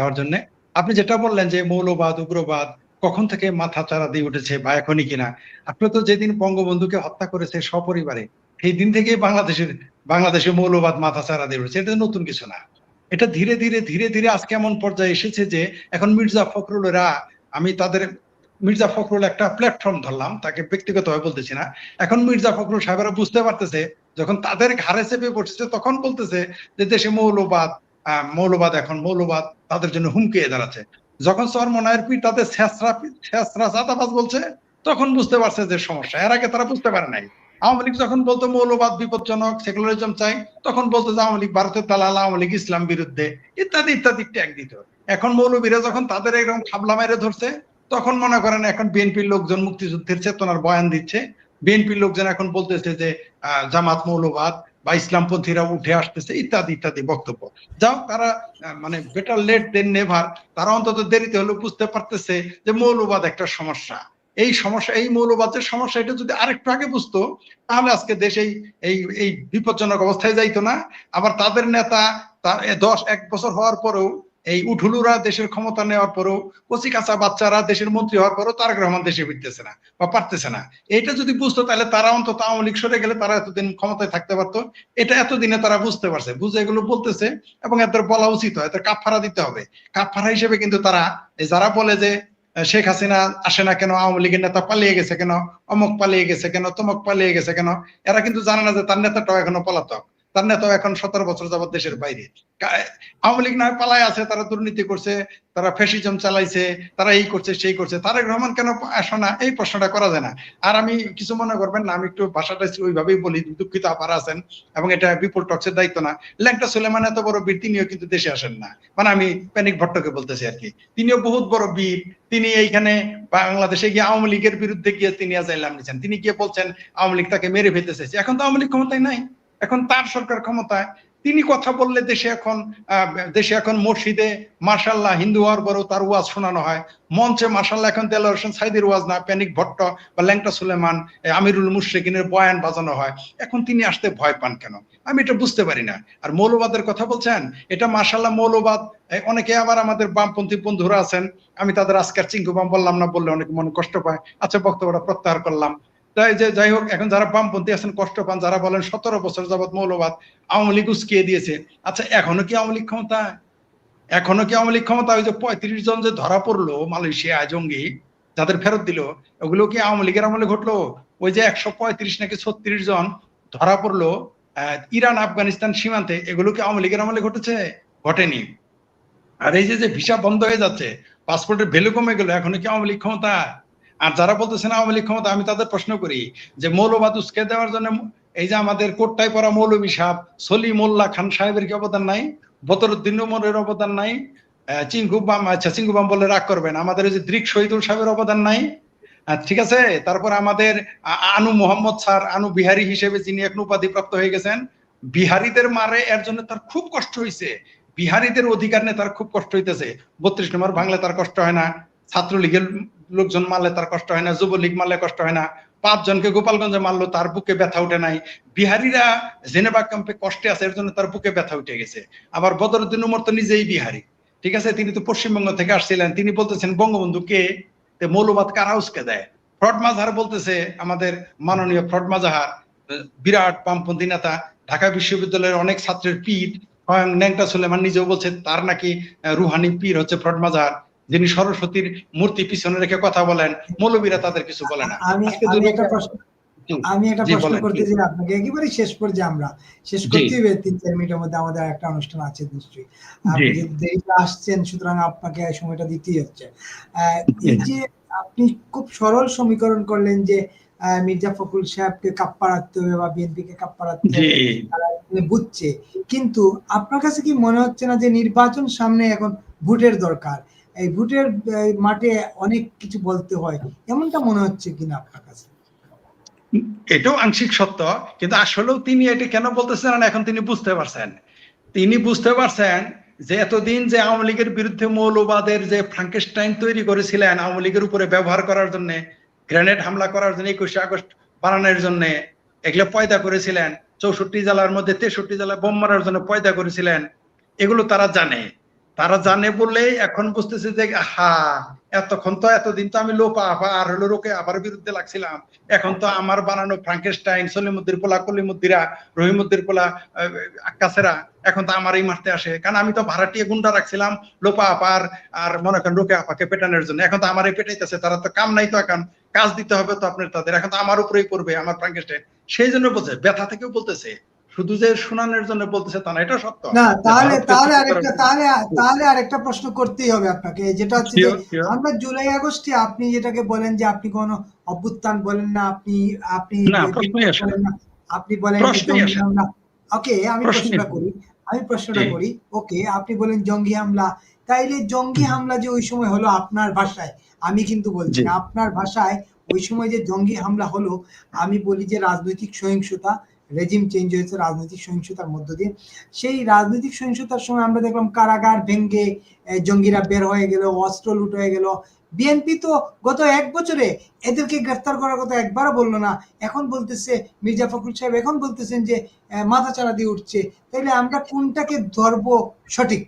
দেওয়ার জন্য। আপনি যেটা বললেন যে মৌলবাদ, উগ্রবাদ, কখন থেকে মাথা চারা দিয়ে উঠেছে বা এখনই কিনা, আপনি তো যেদিন বঙ্গবন্ধুকে হত্যা করেছে সপরিবারে, সেই দিন থেকেই বাংলাদেশের, বাংলাদেশে মৌলবাদ মাথা চারা দিয়ে উঠেছে। এটা নতুন কিছু না। এটা ধীরে ধীরে ধীরে ধীরে আজকে এমন পর্যায়ে এসেছে যে এখন মির্জা ফখরুলেরা, আমি তাদের, মির্জা ফখরুল একটা প্ল্যাটফর্ম ধরলাম, তাকে ব্যক্তিগতভাবে বলতেছি না। এখন মির্জা ফখরুল সাহেবেরা বুঝতে পারতেছে, যখন তাদের ঘাড়ে চেপে পড়ছে তখন বলতেছে যে দেশে মৌলবাদ মৌলবাদ এখন মৌলবাদ, তাদের জন্য হুমকিয়ে দাঁড়াচ্ছে। যখন চরমনায়ের পীর তাদের ছেঁচড়া ছেঁচড়া চাঁদাবাজ বলছে, তখন বুঝতে পারছে যে সমস্যা। এর আগে তারা বুঝতে পারে নাই। আওয়ামী লীগ যখন বলতো মৌলবাদ বিপজ্জনক, সেকুলারিজম চাই, তখন বলতো যে আওয়ামী লীগ ভারতের দালাল, আওয়ামী লীগ ইসলাম বিরুদ্ধে। ইত্যাদি ইত্যাদি ট্যাগ দিত। এখন মৌলবীরা যখন তাদের এরকম খাবলা মেরে ধরছে, তখন মনে করেন এখন বিএনপির লোকজন মুক্তিযুদ্ধের চেতনার বয়ান দিচ্ছে। বিএনপির লোকজন এখন বলতেছে যে জামাত মৌলবাদ বা ইসলামপন্থীরা উঠে আসতেছে, ইত্যাদি ইত্যাদি বক্তব্য। যাও, তারা মানে বেটার লেট দেন নেভার তারা অন্তত দেরিতে হলেও বুঝতে পারতেছে যে মৌলবাদ একটা সমস্যা। এই সমস্যা, এই মৌলবাদের সমস্যা, এটা যদি আরেকটু আগে বুঝতো, তাহলে আজকে দেশ এই এই বিপজ্জনক অবস্থায় যাইতো না। আবার তাদের নেতা, তার দশ, এক বছর হওয়ার পরেও এই উঠুলুরা দেশের ক্ষমতা নেওয়ার পরেও কচি কাঁচা বাচ্চারা দেশের মন্ত্রী হওয়ার পরেও তারেক রহমান দেশে ফিরতেছে না বা পারতেছে না। এইটা যদি বুঝতো, তাহলে তারা অন্তত আওয়ামী লীগ সরে গেলে তারা এতদিন ক্ষমতায় থাকতে পারতো। এটা এতদিনে তারা বুঝতে পারছে। বুঝে এগুলো বলতেছে এবং এদের বলা উচিত হয়, এদের কাপফারা দিতে হবে। কাপফারা হিসেবে কিন্তু তারা যারা বলে যে শেখ হাসিনা আসে না কেন? আওয়ামী লীগের নেতা পালিয়ে গেছে কেন? অমুক পালিয়ে গেছে কেন? তমক পালিয়ে গেছে কেন? এরা কিন্তু জানে না যে তার নেতাটাও এখনও পলাতক। তার নেতাও এখন সতেরো বছর যাবত দেশের বাইরে। আওয়ামী লীগ নয় পালায় আছে, তারা দুর্নীতি করছে, তারা ফ্যাসিজম চালাইছে, তারা এই করছে, সেই করছে। তারেক রহমান কেন আসো না? এই প্রশ্নটা করা যায় না। আর আমি কিছু মনে করবেন না, আমি একটু ভাষাটা ওইভাবেই বলি, দুঃখিত আপারা আছেন এবং এটা বিপুল টক্সের দায়িত্ব না। ল্যাংটা সুলেমান এত বড় বীর, তিনিও কিন্তু দেশে আসেন না। মানে আমি প্যানিক ভট্টকে বলতেছি আর কি। তিনিও বহুত বড় বীর। তিনি এইখানে বাংলাদেশে গিয়ে আওয়ামী লীগের বিরুদ্ধে গিয়ে তিনি আজাইলাম নিচ্ছেন তিনি গিয়ে বলছেন, আওয়ামী লীগ তাকে মেরে ফেলতে চাইছে। এখন তো আওয়ামী লীগ ক্ষমতায় নাই। এখন তার সরকার ক্ষমতায়। তিনি কথা বললে দেশে এখন দেশে এখন মসজিদে মার্শাল্লাহ হিন্দু হওয়ার পরেও তার ওয়াজ শোনানো হয়। মঞ্চে মার্শাল্লাহ এখন দেলোয়ার হোসেন সাইদের ওয়াজ না, প্যানিক ভট্ট বা ল্যাংটা সুলেমান আমিরুল মুশরিকিনের বয়ান বাজানো হয়। এখন তিনি আসতে ভয় পান কেন? আমি এটা বুঝতে পারি না। আর মৌলবাদের কথা বলছেন, এটা মার্শাল্লাহ মৌলবাদ। অনেকে আবার আমাদের বামপন্থী বন্ধুরা আছেন, আমি তাদের আজকের চিঙ্কু বাম বললাম না বললে অনেক মনে কষ্ট পায়। আচ্ছা বক্তব্যটা প্রত্যাহার করলাম। তাই যে যাই হোক, এখন যারা বামপন্থী আছেন, কষ্ট পান, যারা বলেন সতেরো বছর যাবত মৌলবাদ, আওয়ামী লীগ উস্কিয়ে দিয়েছে। আচ্ছা এখনও কি আওয়ামী লীগ ক্ষমতায়? এখনও কি আওয়ামী লীগ ক্ষমতা ওই যে পঁয়ত্রিশ জন যে ধরা পড়ল, মালয়েশিয়া জঙ্গি, যাদের ফেরত দিল, ওগুলো কি আওয়ামী লীগের আমলে ঘটলো? ওই যে একশো পঁয়ত্রিশ নাকি ছত্রিশ জন ধরা পড়ল ইরান, আফগানিস্তান সীমান্তে, এগুলো কি আওয়ামী লীগের আমলে ঘটেছে? ঘটেনি। আর এই যে ভিসা বন্ধ হয়ে যাচ্ছে, পাসপোর্টের ভ্যালু কমে গেল, এখনও কি আওয়ামী লীগ ক্ষমতা আর যারা বলতেছেন আওয়ামী লীগ ক্ষমতা আমি তাদের প্রশ্ন করি যে মৌলবাদ উস্কে দেওয়ার জন্য এই যে আমাদের কোটটায় পড়া মৌলবী সাহেব সলি মোল্লা খান সাহেবের কি অবদান নাই? বদরুদ্দিন উমরের অবদান নাই? আহ, চিঙ্কুবাম আচ্ছা চিঙ্কুবাম বলে রাগ করবেন আমাদের ওই যে দৃক শহীদুল সাহেবের অবদান নাই? ঠিক আছে? তারপর আমাদের আনু মোহাম্মদ স্যার আনু বিহারি হিসেবে যিনি এখন উপাধি প্রাপ্ত হয়ে গেছেন বিহারিদের মারে এর জন্য তার খুব কষ্ট হয়েছে বিহারিদের অধিকার নিয়ে তার খুব কষ্ট হইতেছে। বত্রিশ নম্বর ভাঙলে তার কষ্ট হয় না। ছাত্রলীগের লোকজন মারলে তার কষ্ট হয় না, যুবলীগ মারলে কষ্ট হয় না, পাঁচজনকে গোপালগঞ্জে মারলো, তার বুকে ব্যথা উঠে নাই। বিহারিরা জেনেভা ক্যাম্পে কষ্টে আছে, এর জন্য তার বুকে ব্যথা উঠে গেছে। আবার বদরুদ্দিন উমর তো নিজেই বিহারি। ঠিক আছে? তিনি তো পশ্চিমবঙ্গ থেকে আসছিলেন, তিনি বলতেছেন, বঙ্গবন্ধু কে? মৌলবাদ কারা উস্কে দেয়? ফ্রড মাজাহার বলতেছে আমাদের মাননীয় ফ্রড মাজাহার, বিরাট বামপন্থী নেতা, ঢাকা বিশ্ববিদ্যালয়ের অনেক ছাত্রের পীর, স্বয়ং ন্যাংটা সুলেমান নিজেও বলছে, তার নাকি রুহানি পীর হচ্ছে ফ্রড মাজাহার। যিনি সরস্বতীর মূর্তি পিছনে রেখে কথা বলেন মৌলবীরা তাদের কিছু বলে না। আমি একটা প্রশ্ন আমি একটা প্রশ্ন করতে চাই আপনাকে। একেবারে শেষ পর্যায়ে আমরা। শেষ করতে হবে তিন চার মিনিটের মধ্যে আমাদের একটা অনুষ্ঠান আছে নিশ্চয়ই। আপনি। দেরিতে আসছেন সুতরাং আপনাকে এই সময়টা দিতেই হচ্ছে। এই যে আপনি খুব সরল সমীকরণ করলেন যে মির্জা ফখরুল সাহেবকে কাপ্পা রাখতে হবে বা বিএনপি কে কাপ্পা রাখতে হবে বুঝছে। কিন্তু আপনার কাছে কি মনে হচ্ছে না যে নির্বাচন সামনে এখন ভোটের দরকার? এই ভোটের মাঠে অনেক কিছু বলতে হয়। এমনটা মনে হচ্ছে কিনা আপনার কাছে? এটাও আংশিক সত্য, কিন্তু আসলেও তিনি এটা কেন বলতেছেন এখন তিনি বুঝতে পারছেন? তিনি বুঝতে পারছেন যে এতদিন যে আওয়ামী লীগের বিরুদ্ধে মৌলবাদের যে ফ্রাঙ্কেস্টাইন তৈরি করেছিলেন আওয়ামী লীগের উপরে ব্যবহার করার জন্য গ্রেনেড হামলা করার জন্য, একুশে আগস্ট বানানোর জন্য এগুলো পয়দা করেছিলেন, চৌষট্টি জেলার মধ্যে তেষট্টি জেলায় বোম মারার জন্য পয়দা করেছিলেন, এগুলো তারা জানে। তারা জানে বলেই এখন বুঝতেছে যে হা এতক্ষণ তো এতদিন তো আমি লোপা আর হলো রোকে আবার বিরুদ্ধে লাগছিলাম। এখন তো আমার বানানো ফ্রাঙ্কেস্টাইন সলিমুদ্দির পোলা, কলিমুদ্দিরা, রহিমুদ্দির পোলা আক্কাসেরা এখন তো আমারই মারতে আসে। কারণ আমি তো ভাড়াটিয়ে গুন্ডা রাখছিলাম, লোপা আপার আর মনে করেন রোকে আপাকে পেটানোর জন্য। এখন তো আমারই পেটাইতেছে, তারা তো কাম নাই তো এখন। কাজ দিতে হবে তো আপনার তাদের, এখন তো আমার উপরেই পড়বে আমার ফ্রাঙ্কেস্টাইন সেই জন্য বলছে, ব্যথা থেকেও বলতেছে। শুধু যে শুনানোর জন্য বলতেছে তা না এটা সত্য। না তাহলে তাহলে আরেকটা তাহলে তাহলে আরেকটা প্রশ্ন করতেই হবে আপনাকে। যেটা হচ্ছে. আমরা জুলাই আগস্টে আপনি যেটাকে বলেন যে আপনি কোনো অভ্যুত্থান বলেন না আপনি আপনি আপনি বলেন ওকে আমি প্রশ্নটা করি। আমি প্রশ্নটা করি। ওকে আপনি বলেন জঙ্গি হামলা। তাইলে জঙ্গি হামলা যে ওই সময় হলো আপনার ভাষায় আমি কিন্তু বলছি আপনার ভাষায় ওই সময় যে জঙ্গি হামলা হলো আমি বলি যে রাজনৈতিক সহিংসতা রেজিম চেঞ্জ হয়েছে, রাজনৈতিক সহিংসতার মধ্য দিয়ে। সেই রাজনৈতিক সহিংসতার সময় আমরা দেখলাম কারাগার ভেঙ্গে জঙ্গিরা বের হয়ে গেল, অস্ত্র লুট হয়ে গেল। বিএনপি তো গত এক বছরে এদেরকে গ্রেফতার করার কথা একবারও বলল না। এখন বলতেছে, মির্জা ফখরুল সাহেব এখন বলতেছেন যে মাথা চারা দিয়ে উঠছে। তাইলে আমরা কোনটাকে ধরবো সঠিক?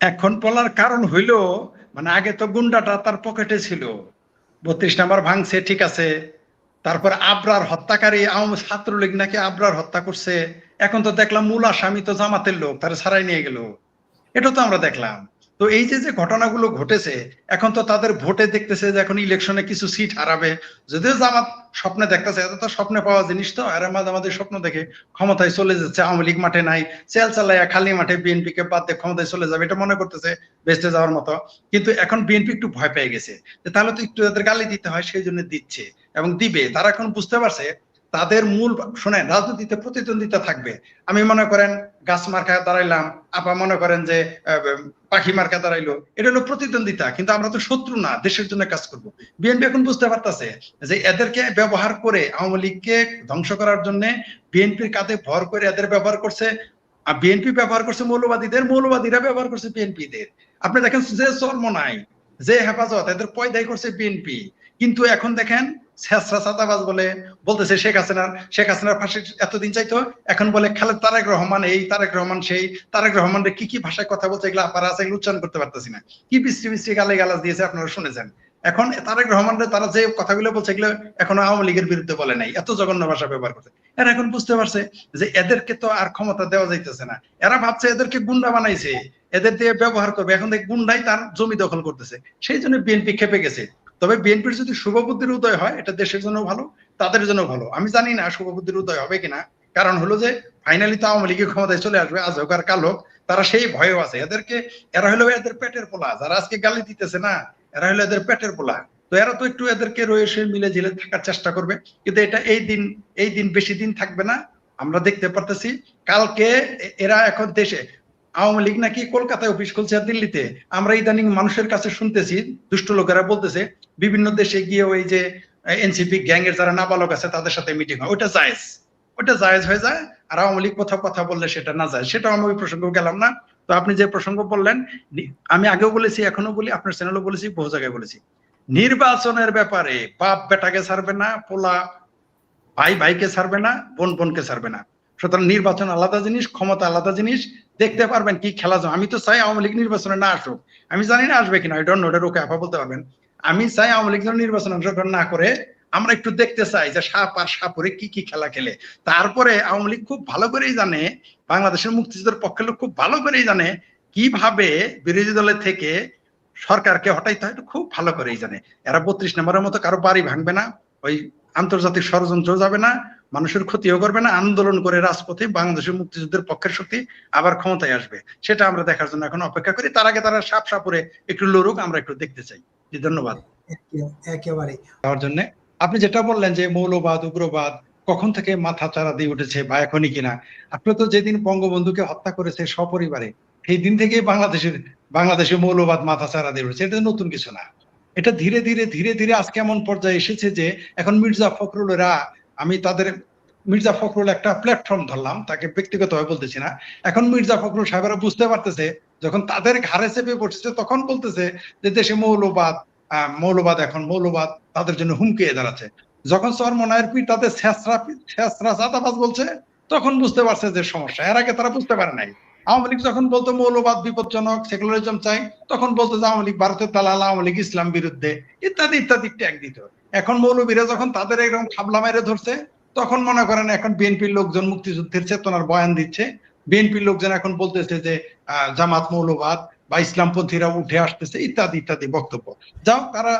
এখন বলার কারণ হইল মানে আগে তো গুন্ডাটা তার পকেটে ছিল। বত্রিশ নাম্বার ভাঙছে, ঠিক আছে। তারপর আবরার হত্যাকারী আওয়ামী ছাত্রলীগ নাকি আবরার হত্যা করছে? এখন তো দেখলাম মূল আসামি তো জামাতের লোক, তারা ছাড়াই নিয়ে গেল। এটা তো আমরা দেখলাম। তো এই যে যে ঘটনাগুলো ঘটেছে, এখন তো তাদের ভোটে দেখতেছে যে এখন ইলেকশনে কিছু সিট হারাবে। যদিও জামাত স্বপ্নে দেখতেছে, এটা তো স্বপ্নে পাওয়া জিনিস তো। আর মাঝে মাঝে স্বপ্ন দেখে ক্ষমতায় চলে যাচ্ছে, আওয়ামী লীগ মাঠে নাই, চেল চালাইয়া খালি মাঠে বিএনপি কে বাদ দিয়ে ক্ষমতায় চলে যাবে, এটা মনে করতেছে বেসতে যাওয়ার মতো। কিন্তু এখন বিএনপি একটু ভয় পেয়ে গেছে। তাহলে তো একটু তাদের গালি দিতে হয়, সেই জন্য দিচ্ছে। এবং দিবে। তারা এখন বুঝতে পারছে, তাদের মূল, শোনেন, রাজনীতিতে প্রতিদ্বন্দ্বিতা থাকবে। আমি মনে করেন গাছ মার্কা দাঁড়াইলাম, আপা মনে করেন যে পাখি মার্কা দাঁড়াইলো, এটা হলো প্রতিদ্বন্দ্বিতা, কিন্তু আমরা তো শত্রু না, দেশের জন্য কাজ করব। বিএনপি এখন বুঝতে পারতেছে যে এদেরকে ব্যবহার করে আওয়ামী লীগকে ধ্বংস করার জন্য বিএনপির কাঁধে ভর করে এদের ব্যবহার করছে, আর বিএনপি ব্যবহার করছে মৌলবাদীদের, মৌলবাদীরা ব্যবহার করছে বিএনপিদের। আপনি দেখেন যে চর্ম নাই, যে হেফাজত, এদের পয়দাই করছে বিএনপি। কিন্তু এখন দেখেন ছেসরা চাঁদাবাজ বলে, বলতেছে শেখ হাসিনার শেখ হাসিনার ফাঁসি এতদিন চাইতো, এখন বলে খালেদ তারেক রহমান, এই তারেক রহমান সেই, তারেক রহমানের কি কি ভাষায় কথা বলছে এগুলো আপনারা আছে উচ্চারণ করতে পারতেছি না। কি বৃষ্টি বৃষ্টি গালে গালাজ দিয়েছে আপনারা শুনেছেন। এখন তারেক রহমানের তারা যে কথাগুলো বলছে এগুলো এখনও আওয়ামী লীগের বিরুদ্ধে বলে নাই, এত জঘন্য ভাষা ব্যবহার করছে। এরা এখন বুঝতে পারছে যে এদেরকে তো আর ক্ষমতা দেওয়া যাইতেছে না। এরা ভাবছে এদেরকে গুন্ডা বানাইছে, এদের দিয়ে ব্যবহার করবে। এখন দেখ গুন্ডাই তার জমি দখল করতেছে। সেই জন্য বিএনপি খেপে গেছে। তবে বিএনপির যদি শুভবুদ্ধির উদয় হয়, এটা দেশের জন্য ভালো, তাদের জন্য ভালো। আমি জানি না শুভবুদ্ধির উদয় হবে কিনা। কারণ হলো যে ফাইনালি তো আওয়ামী লীগের ক্ষমতায় চলে আসবে, আজ হোক আর কাল হোক, তারা সেই ভয়েও আছে। এদেরকে, এরা হলো এদের পেটের পোলা। যারা আজকে গালি দিতেছে না, এরা হলো এদের পেটের পোলা। তো এরা তো একটু এদেরকে রয়েছে মিলে ঝিলে থাকার চেষ্টা করবে। কিন্তু এটা এই দিন এই দিন বেশি দিন থাকবে না। আমরা দেখতে পারতেছি, কালকে এরা এখন দেশে আওয়ামী লীগ নাকি কলকাতায় অফিস খুলছে দিল্লিতে? আমরা ইদানিং মানুষের কাছে শুনতেছি, দুষ্ট লোকেরা বলতেছে, বিভিন্ন দেশে গিয়ে ওই যে এনসিপি গ্যাং এর যারা নাবালক আছে, তাদের সাথে মিটিং হয়। ওটা জায়েজ। ওটা জায়েজ হয়ে যায়, আর আওয়ামী লীগ কোথাও কথা বললে সেটা না যায়। সেটাও আমি ওই প্রসঙ্গ গেলাম না। তো আপনি যে প্রসঙ্গ বললেন আমি আগেও বলেছি এখনও বলি, আপনার চ্যানেলও বলেছি, বহু জায়গায় বলেছি। নির্বাচনের ব্যাপারে বাপ বেটাকে ছাড়বে না, পোলা ভাই ভাইকে ছাড়বে না, বোন বোনকে ছাড়বে না। সুতরাং নির্বাচন আলাদা জিনিস, ক্ষমতা আলাদা জিনিস। দেখতে পারবেন কি খেলা আমি তো চাই আওয়ামী লীগ নির্বাচনে না আসুক। আমি জানি না আসবে কিনা ডন ওটা রোকে আপা বলতে পারবেন। আমি চাই আওয়ামী লীগ নির্বাচনে অংশগ্রহণ না করে, আমরা একটু দেখতে চাই যে সাপ আর সাপুরে কি কি খেলা খেলে। তারপরে আওয়ামী লীগ খুব ভালো করেই জানে, বাংলাদেশের মুক্তিযুদ্ধের পক্ষের লোক খুব ভালো করেই জানে, কীভাবে বিরোধী দলের থেকে সরকারকে হটাইতে হয় খুব ভালো করেই জানে। এরা বত্রিশ নম্বরের মতো কারও বাড়ি ভাঙবে না, ওই আন্তর্জাতিক ষড়যন্ত্র যাবে না মানুষের ক্ষতিও করবে না আন্দোলন করে রাজপথে বাংলাদেশের মুক্তিযুদ্ধের পক্ষের শক্তি আবার ক্ষমতায় আসবে। সেটা আমরা দেখার জন্য এখন অপেক্ষা করি। তার আগে তারা সাপ সাপুরে একটু লড়ুক আমরা একটু দেখতে চাই। জি ধন্যবাদ। একেবারে। দেওয়ার জন্য আপনি যেটা বললেন যে মৌলবাদ উগ্রবাদ কখন থেকে মাথা চারা দিয়ে উঠেছে বা এখনই কিনা আপনি তো যেদিন বঙ্গবন্ধুকে হত্যা করেছে সপরিবারে সেই দিন থেকেই বাংলাদেশের বাংলাদেশে মৌলবাদ মাথা চারা দিয়ে উঠেছে। এটা নতুন কিছু না। এটা ধীরে ধীরে ধীরে ধীরে আজকে এমন পর্যায়ে এসেছে যে এখন মির্জা ফখরুলেরা আমি তাদের মির্জা ফখরুল একটা প্ল্যাটফর্ম ধরলাম, তাকে ব্যক্তিগতভাবে বলতেছি না। এখন মির্জা ফখরুল সাহেবেরা বুঝতে পারতেছে, যখন তাদের ঘাড়ে চেপে পড়ছে তখন বলতেছে যে দেশে মৌলবাদ মৌলবাদ এখন, মৌলবাদ তাদের জন্য হুমকি দাঁড়াচ্ছে। যখন চরমনায়ের পিঠ তাদের ছেঁচড়া ছেঁচড়া চাঁদাবাজ বলছে, তখন বুঝতে পারছে যে সমস্যা। এর আগে তারা বুঝতে পারে নাই। আওয়ামী লীগ যখন বলতো মৌলবাদ বিপজ্জনক সেকুলারিজম চাই, তখন বলতো যে আওয়ামী লীগ ভারতের দালাল, আওয়ামী লীগ ইসলাম বিরুদ্ধে, ইত্যাদি ইত্যাদি ট্যাগ দিত এখন মৌলবীরা যখন তাদের এরকম খাবলা মেরে ধরছে, তখন মনে করেন এখন বিএনপির লোকজন মুক্তিযুদ্ধের চেতনার বয়ান দিচ্ছে। বিএনপির লোকজন এখন বলতেছে যে জামাত মৌলবাদ বা ইসলামপন্থীরা উঠে আসতেছে, ইত্যাদি ইত্যাদি বক্তব্য। যাও, তারা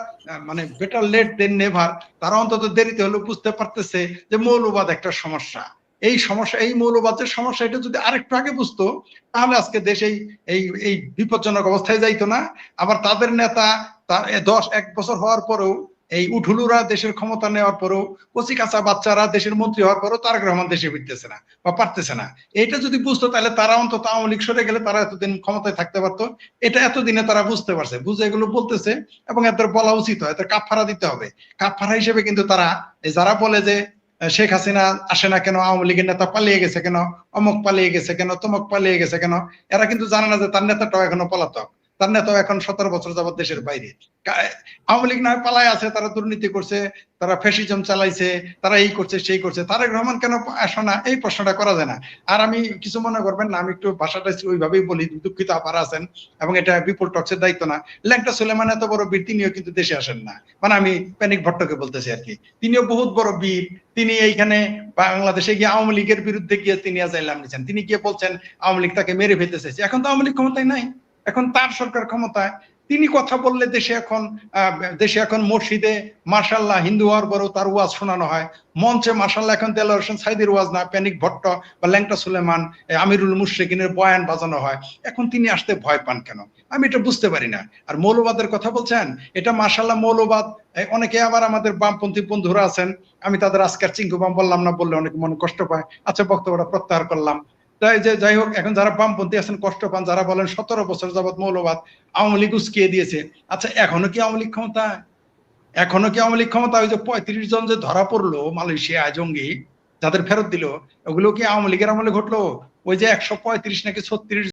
মানে বেটার লেট দেন নেভার তারা অন্তত দেরিতে হলেও বুঝতে পারতেছে যে মৌলবাদ একটা সমস্যা। এই সমস্যা, এই মৌলবাদের সমস্যা এটা যদি আরেকটু আগে বুঝতো, তাহলে আজকে দেশ এই এই বিপজ্জনক অবস্থায় যাইতো না। আবার তাদের নেতা, তার দশ, এক বছর হওয়ার পরেও এই উঠুলুরা দেশের ক্ষমতা নেওয়ার পরেও কচি কাঁচা বাচ্চারা দেশের মন্ত্রী হওয়ার পরেও তারেক রহমান দেশে ফিরতেছে না বা পারতেছে না। এটা যদি বুঝতো, তাহলে তারা অন্তত আওয়ামী লীগ সরে গেলে তারা এতদিন ক্ষমতায় থাকতে পারতো। এটা এতদিনে তারা বুঝতে পারছে। বুঝে এগুলো বলতেছে এবং এদের বলা উচিত হয়। এদের কাপফারা দিতে হবে। কাপফারা হিসেবে কিন্তু তারা যারা বলে যে শেখ হাসিনা আসে না কেন, আওয়ামী লীগের নেতা পালিয়ে গেছে কেন, অমুক পালিয়ে গেছে কেন, তমক পালিয়ে গেছে কেন, এরা কিন্তু জানে না যে তার নেতাটাও এখনও পলাতক। তার নেতাও এখন সতেরো বছর যাবত দেশের বাইরে। আওয়ামী লীগ না হয় পালায় আছে, তারা দুর্নীতি করছে, তারা ফ্যাসিজম চালাইছে, তারা এই করছে, সেই করছে। তারেক রহমান কেন আসে না? এই প্রশ্নটা করা যায় না। আর আমি কিছু মনে করবেন না, আমি একটু ভাষাটা ওইভাবেই বলি, দুঃখিত আপারা আছেন এবং এটা বিপুল টক্সের দায়িত্ব না। ল্যাংটা সুলেমান এত বড় বীর, তিনিও কিন্তু দেশে আসেন না। মানে আমি প্যানিক ভট্টকে বলতেছি আর কি। তিনিও বহুত বড় বীর, তিনি এইখানে বাংলাদেশে গিয়ে আওয়ামী লীগের বিরুদ্ধে গিয়ে তিনি আজাইলাম নিয়েছেন তিনি গিয়ে বলছেন, আওয়ামী লীগ তাকে মেরে ফেলতে চাইছে। এখন তো আওয়ামী লীগ ক্ষমতায় নাই। এখন তার সরকার ক্ষমতায়। তিনি কথা বললে দেশে এখন দেশে এখন মসজিদে মার্শাল্লাহ হিন্দু হওয়ার পরেও তার ওয়াজ শোনানো হয়। মঞ্চে মার্শাল্লাহ এখন দেলোয়ার হোসেন সাইদির ওয়াজ না, প্যানিক ভট্ট বা ল্যাংটা সুলেমান আমিরুল মুশরিকিনের বয়ান বাজানো হয়। এখন তিনি আসতে ভয় পান কেন? আমি এটা বুঝতে পারি না। আর মৌলবাদের কথা বলছেন? এটা মার্শাল্লাহ মৌলবাদ। অনেকে আবার আমাদের বামপন্থী বন্ধুরা আছেন। আমি তাদের আজকের চিঙ্কু বাম বললাম না বললে অনেকে মনে কষ্ট পায়। আচ্ছা বক্তব্যটা প্রত্যাহার করলাম। তাই যে যাই হোক, এখন যারা বামপন্থী আছেন, কষ্ট পান, যারা বলেন সতেরো বছর যাবৎ মৌলবাদ, আওয়ামী লীগ উস্কিয়ে দিয়েছে। আচ্ছা এখনও কি আওয়ামী লীগ ক্ষমতা? এখনও কি আওয়ামী লীগ ক্ষমতা? ওই যে পঁয়ত্রিশ জন যে ধরা পড়ল, মালয়েশিয়া জঙ্গি, যাদের ফেরত দিল, ওগুলো কি আওয়ামী লীগের আমলে ঘটলো? ওই যে একশো পঁয়ত্রিশ নাকি ছত্রিশ